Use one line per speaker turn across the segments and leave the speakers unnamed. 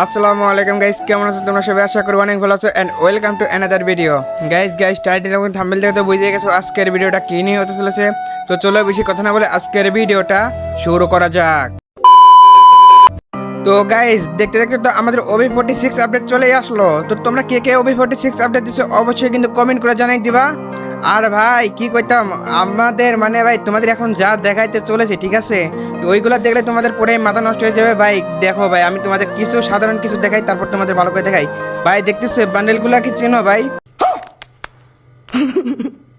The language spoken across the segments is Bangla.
আসসালামু আলাইকুম গাইস কেমন আছো তোমরা? সবাই আশা করি অনেক ভালো আছো and welcome to another video guys guys title এবং থাম্বেল দেখে তো বুঝে গেছো আজকের ভিডিওটা কী নিয়ে হতে চলেছে। তো চলো বেশি কথা না বলে আজকের ভিডিওটা শুরু করা যাক। তো গাইস দেখতে দেখতে তো আমাদের ওবি ফোর্টি সিক্স আপডেট চলেই আসলো। তো তোমরা কে কে ওবি ফোর্টি সিক্স আপডেট দিছো অবশ্যই কিন্তু কমেন্ট করে জানাই দিবা। আর ভাই, কি কইতাম, আমাদের মানে ভাই, তোমাদের এখন যা দেখাইতে চলেছে, ঠিক আছে? ওইগুলো দেখলে তোমাদের পরে মাথা নষ্ট হয়ে যাবে। ভাই, দেখো ভাই, আমি তোমাদের কিছু সাধারণ কিছু দেখাই, তারপর তোমাদের ভালো করে দেখাই। ভাই, দেখতেছে বান্ডেলগুলো কি চেনো ভাই?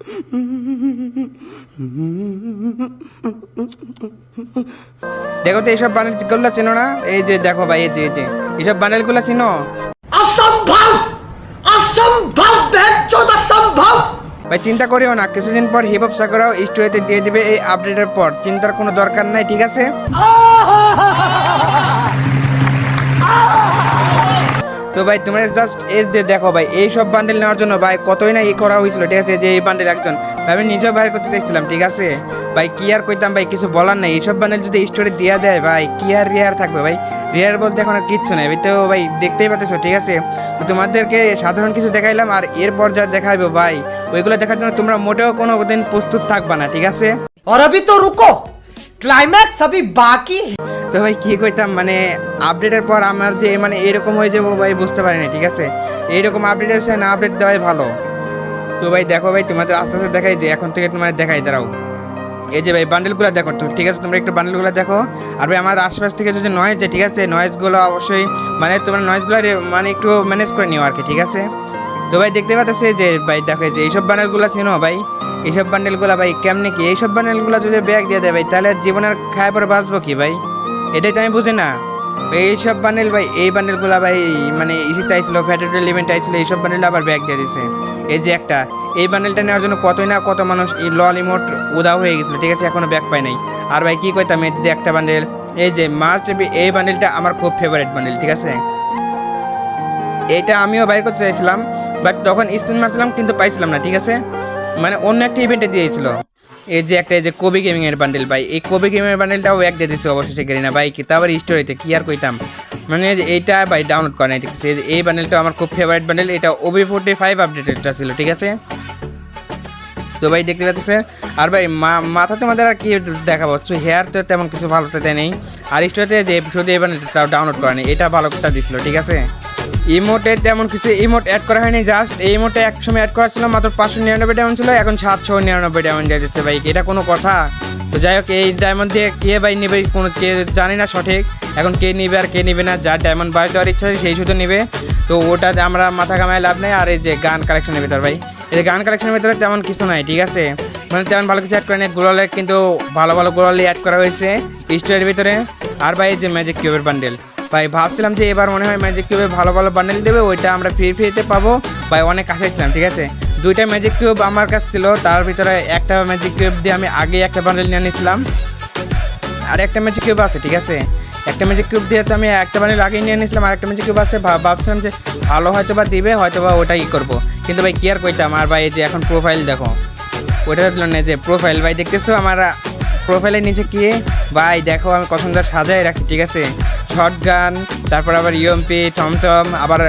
দেখো তো এইসব বানেলগুলো চেনো না? এই যে দেখো ভাই এই যে এই যে। এইসব বানেলগুলো চেনো?
অসম্ভব! অসম্ভব অসম্ভব!
ভাই চিন্তা করিও না কিছুদিন পর হিপ হপ সাকুরাও স্টোরিতে দিয়ে দিবে এই আপডেটের পর। চিন্তার কোনো দরকার নাই ঠিক আছে? তো ভাই তোমরা জাস্ট এই যে দেখো ভাই এই সব বান্ডেল নেওয়ার জন্য ভাই কতই না ই করা হয়েছিল ঠিক আছে যে এই বান্ডেল একজন ভাই আমি নিজেও বাইর করতে চাইছিলাম ঠিক আছে ভাই কি আর কইতাম ভাই কিছু বলার নাই এইসব বান্ডেল যদি স্টোরি দিয়ে দেয় ভাই কি আর রিয়ার থাকবে ভাই রিয়ার বলতে এখন আর কিচ্ছু নেই তো ভাই দেখতেই পাচ্ছ ঠিক আছে তো তোমাদেরকে সাধারণ কিছু দেখাইলাম আর এরপর যা দেখাইবো ভাই ওইগুলো দেখার জন্য তোমরা মোটেও কোনো দিন প্রস্তুত থাকবা না ঠিক আছে
और अभी तो रुको क्लाइमैक्स अभी बाकी है
তো ভাই কী কইতাম মানে আপডেটের পর আমার যে মানে এরকম হয়ে যাব ভাই, বুঝতে পারিনি, ঠিক আছে? এইরকম আপডেট এসে না আপডেট দেওয়াই ভালো। তো ভাই, দেখো ভাই, তোমাদের আস্তে আস্তে দেখাই যে, এখন থেকে তোমাদের দেখাই, দাঁড়াও। এই যে ভাই বান্ডেলগুলো দেখো তো, ঠিক আছে? তোমরা একটু বান্ডেলগুলো দেখো। আর ভাই, আমার আশপাশ থেকে যদি নয়েজ যে, ঠিক আছে? নয়েজগুলো অবশ্যই মানে তোমার নয়েজগুলো মানে একটু ম্যানেজ করে নিও আর কি, ঠিক আছে? তো ভাই, দেখতে পাচ্ছি যে, ভাই, দেখো যে, এইসব বান্ডেলগুলো চিনো ভাই? এইসব বান্ডেলগুলো ভাই, কেমনে কি? এইসব বান্ডেলগুলো যদি ব্যাগ দিয়ে দেয় ভাই, তাহলে জীবনের খায় পরে বাঁচবো কি ভাই? এটাই তো আমি বুঝি না। এইসব বান্ডেল ভাই, এই বান্ডেলগুলো ভাই মানে ইসিতে আইছিল ফ্যাটেড এলিমেন্ট আইছিল, এইসব বান্ডেল আবার ব্যাগ দিয়ে দিছে। এই যে একটা, এই বান্ডেলটা নেওয়ার জন্য কতই না কত মানুষ এই লল ইমোট উদাও হয়ে গেছিল, ঠিক আছে, এখনও ব্যাগ পাই নাই। আর ভাই, কি কইতাম যে একটা বান্ডেল এই যে মাস্ট বি এই বান্ডেলটা আমার খুব ফেভারিট বান্ডেল ঠিক আছে? এটা আমিও বাইর করতে চাইছিলাম বাট তখন স্ক্রিন মারছিলাম, কিন্তু পাইছিলাম না, ঠিক আছে? মানে অন্য একটা ইভেন্টে দিয়েছিল। এই যে একটা, এই যে কবি গেমিং এর বান্ডেল ভাই। এই কবি গেমিং এর বান্ডেলটাও এক দিয়ে দিয়েছে অবশেষে গেরি না ভাই, কি তারপর স্টোরিতে কি আর কইতাম? মানে এইটা ভাই ডাউনলোড করে নাই দেখতেছি এই এই বান্ডেলটা আমার খুব ফেভারিট বান্ডেল এটা ওবি ফোর্টি ফাইভ আপডেটেডটা ছিল, ঠিক আছে? তো ভাই দেখতে পাচ্ছেন? আর ভাই মাথা তোমাদের আর কি দেখাবো হেয়ার তো তেমন কিছু ভালো দেয় নেই। আর স্টোরিতে যে শুধু এবার তাও ডাউনলোড করা নেই, এটা ভালোটা দিছিল, ঠিক আছে? ইমোটে তেমন কিছু ইমোট অ্যাড করা হয়নি জাস্ট এই ইমোটে এক সময় অ্যাড করা ছিল, মাত্র পাঁচশো নিরানব্বই ডায়মন্ড ছিল, এখন সাতশো নিরানব্বই ডায়মন্ড যাচ্ছে ভাই, এটা কোনো কথা। তো যাই হোক, এই ডায়মন্ড দিয়ে কে ভাই নেবে, কোনো কে জানি না সঠিক। এখন কে নিবে আর কে নিবে না, যার ডায়মন্ড বাড়ি দেওয়ার ইচ্ছা সেই শুধু নিবে। তো ওটা আমরা মাথা কামায় লাভ নেই, আর এই যে গান কালেকশনের ভিতর ভাই, এই গান কালেকশনের ভিতরে তেমন কিছু নাই, ঠিক আছে? মানে তেমন ভালো কিছু অ্যাড করে নেই গোলালের কিন্তু ভালো ভালো গোলালি অ্যাড করা হয়েছে স্টোরের ভিতরে। আর ভাই এই যে ম্যাজিক কিউবের বান্ডেল ভাই ভাবছিলাম যে এবার মনে হয় ম্যাজিক কিউবে ভালো ভালো বান্ডেল দেবে, ওইটা আমরা ফ্রি ফ্রিতে পাবো। ভাই অনেক আশায় ছিলাম, ঠিক আছে? দুইটা ম্যাজিক কিউব আমার কাছে ছিল, তার ভিতরে একটা ম্যাজিক কিউব দিয়ে আমি আগে একটা বান্ডেল নিয়ে নিয়েছিলাম। আর একটা ম্যাজিক কিউব আছে, ঠিক আছে? একটা ম্যাজিক কিউব দিয়ে তো আমি একটা বান্ডেল আগেই নিয়ে নিয়েছিলাম, আর একটা ম্যাজিক কিউব আছে ভাবছিলাম যে ভালো হয়তো বা দিবে, হয়তো বা ওটা ই করব। কিন্তু ভাই, কি আর কইতাম? আর ভাই, এই যে এখন প্রোফাইল দেখো। ওটা দিল না যে প্রোফাইল ভাই, দেখতেছো আমার প্রোফাইলের নিচে কি? ভাই, দেখো, আমি কত সুন্দর সাজাই রাখছি, ঠিক আছে? শর্ট গান তারপর আবার ইউএমপি টমটম আবার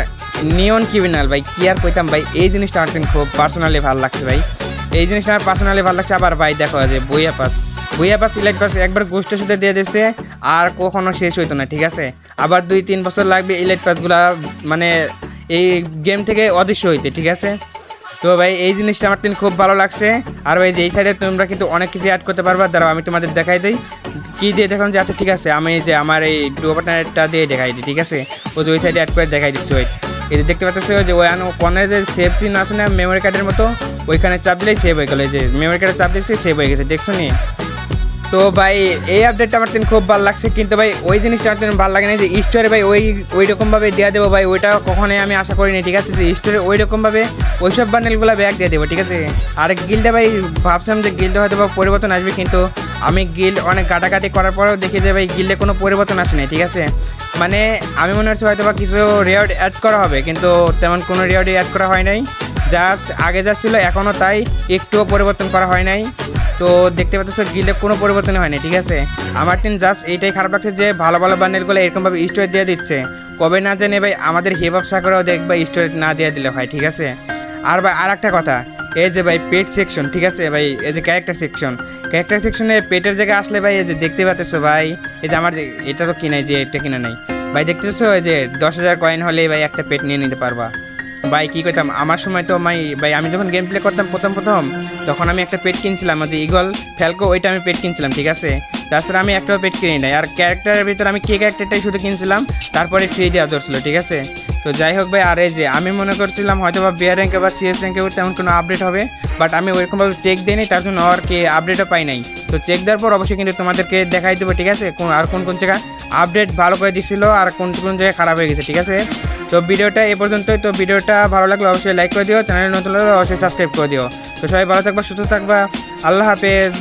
নিয়ন ক্রিমিনাল ভাই, কি আর কইতাম, ভাই, এই জিনিসটা আমার খুব পার্সোনালি ভালো লাগছে, ভাই। এই জিনিসটা আমার পার্সোনালি ভালো লাগছে, আবার ভাই, দেখো যে বইয়া পাস। বইয়া পাস ইলেক্ট পাস একবার গোষ্ঠের সাথে দিয়ে দিচ্ছে আর কখনো শেষ হইতো না, ঠিক আছে? আবার দুই, তিন বছর লাগবে ইলেক্ট পাসগুলা মানে এই গেম থেকে অদৃশ্য হইতে, ঠিক আছে? তো ভাই, এই জিনিসটা আমার কিন্তু খুব ভালো লাগছে। আর ভাই, যে এই সাইডে তোমরা কিন্তু অনেক কিছু অ্যাড করতে পারবা। দাঁড়াও, আমি তোমাদের দেখাই দিই। কী দিয়ে দেখলাম যে আচ্ছা ঠিক আছে, আমি যে আমার এই ডুয়োবাটারটা দিয়ে দেখাই দিই, ঠিক আছে? ও যে ওই সাইডে অ্যাড করে দেখাই দিচ্ছি ওই এই যে দেখতে পাচ্ছ যে ওই কোনে যে সেভ চিহ্ন আছে না মেমোরি কার্ডের মতো, ওইখানে চাপ দিলেই সেভ হয়ে গেলো। যে মেমোরি কার্ডে চাপ দিচ্ছি সেভ হয়ে গেছে, দেখছ নি? তো ভাই, এই আপডেটটা আমার তিন খুব ভালো লাগছে, কিন্তু ভাই, ওই জিনিসটা আমার তিন ভালো লাগে না যে স্টোরে ভাই ওই ওই রকমভাবে দেওয়া দেবো ভাই, ওইটা কখনোই আমি আশা করিনি, ঠিক আছে? যে স্টোরে ওই রকমভাবে ওইসব বান্ডেলগুলো ব্যাগ দিয়ে দেবো, ঠিক আছে? আর গিল্ডে ভাই, ভাবছিলাম যে গিল্ডে হয়তো বা পরিবর্তন আসবে, কিন্তু আমি গিল্ড অনেক কাটাকাটি করার পরেও দেখি যে ভাই গিল্ডে কোনো পরিবর্তন আসেনি ঠিক আছে? মানে আমি মনে হচ্ছে হয়তো বা কিছু রেওয়ার্ড অ্যাড করা হবে, কিন্তু তেমন কোনো রেওয়ার্ডই অ্যাড করা হয় নাই। জাস্ট আগে যা ছিল এখনও তাই, একটুও পরিবর্তন করা হয় নাই। তো দেখতে পাচ্ছ গিলে কোনো পরিবর্তন হয়নি, ঠিক আছে? আমার টিম জাস্ট এইটাই খারাপ লাগছে যে ভালো ভালো বান্ডেলগুলো এরকমভাবে স্টোরে দিয়ে দিচ্ছে। কবে না জানে ভাই আমাদের হিপ হপ সাকরেও দেখবা স্টোরে না দিয়ে দিলে হয়, ঠিক আছে? আর ভাই আর একটা কথা, এই যে ভাই পেট সেকশন ঠিক আছে ভাই? এই যে ক্যারেক্টার সেকশন ক্যারেক্টার সেকশনে পেটের জায়গায় আসলে ভাই এই যে দেখতে পাচ্ছ ভাই, এই যে আমার এটা তো কিনাই যে এটা কিনা নাই? ভাই দেখতেছো এই যে দশ হাজার কয়েন হলে ভাই একটা পেট নিয়ে নিতে পারবা। ভাই, কী করতাম আমার সময় তো মাই, ভাই, আমি যখন গেম প্লে করতাম প্রথম প্রথম, তখন আমি একটা পেট কিনছিলাম যে ইগল ফ্যালকো ওইটা আমি পেট কিনছিলাম, ঠিক আছে? তাছাড়া আমি একটাও পেট কিনি নাই। আর ক্যারেক্টারের ভিতরে আমি কে ক্যারেক্টারটাই শুধু কিনছিলাম, তারপরে ফ্রি দেওয়া ধরছিল, ঠিক আছে? তো যাই হোক ভাই, আর এই যে আমি মনে করছিলাম হয়তো বা বিয়ার র্যাঙ্কে বা সিএস র্যাঙ্কে তেমন কোনো আপডেট হবে বাট আমি ওইরকমভাবে চেক দিইনি, তার জন্য আর কি আপডেটও পাই নাই। তো চেক দেওয়ার পর অবশ্যই কিন্তু তোমাদেরকে দেখাই দেবো, ঠিক আছে? কোন, আর কোন কোন জায়গায় আপডেট ভালো করে দিছিল, আর কোন কোন জায়গায় খারাপ হয়ে গেছে, ঠিক আছে? তো ভিডিওটা এ পর্যন্তই। তো ভিডিওটা ভালো লাগলে অবশ্যই লাইক করে দিও চ্যানেলের নতুন লাগলে অবশ্যই সাবস্ক্রাইব করে দিও। তো সবাই ভালো থাকবা, সুস্থ থাকবা, আল্লাহ হাফেজ।